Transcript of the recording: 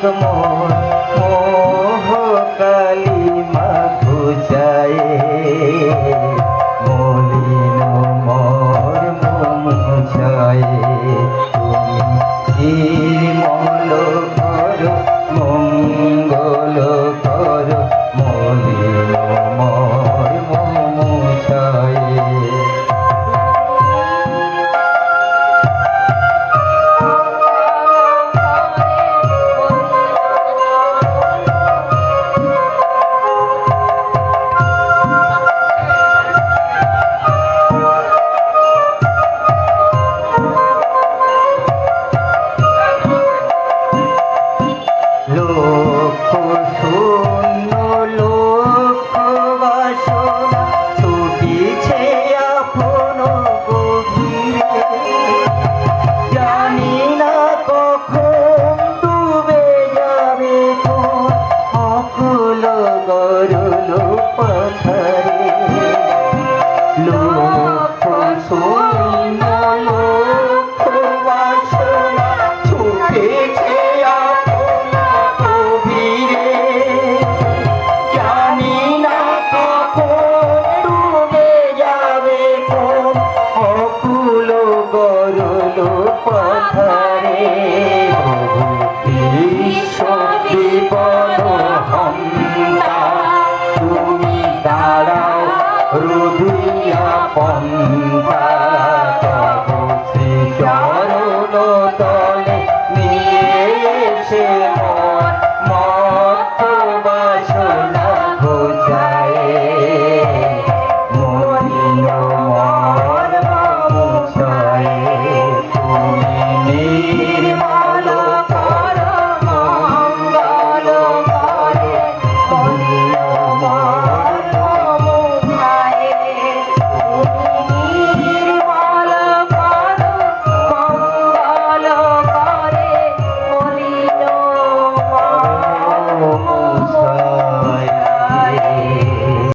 এক মন মোহ কালিমা ঘুচায় মলিন মোর মন ঘুচায় তুমি লক্ষ শূন্য লক্ষ বাসনা ছুটিছে আপন গভীরে। জানি না কখন ডুবে যাবে অকুল গরল পাথারে। লক্ষ শূন্য গরল পাথারে। বিপদ তুমি দাঁড়াও রুধিয়া পন্থা। মুসা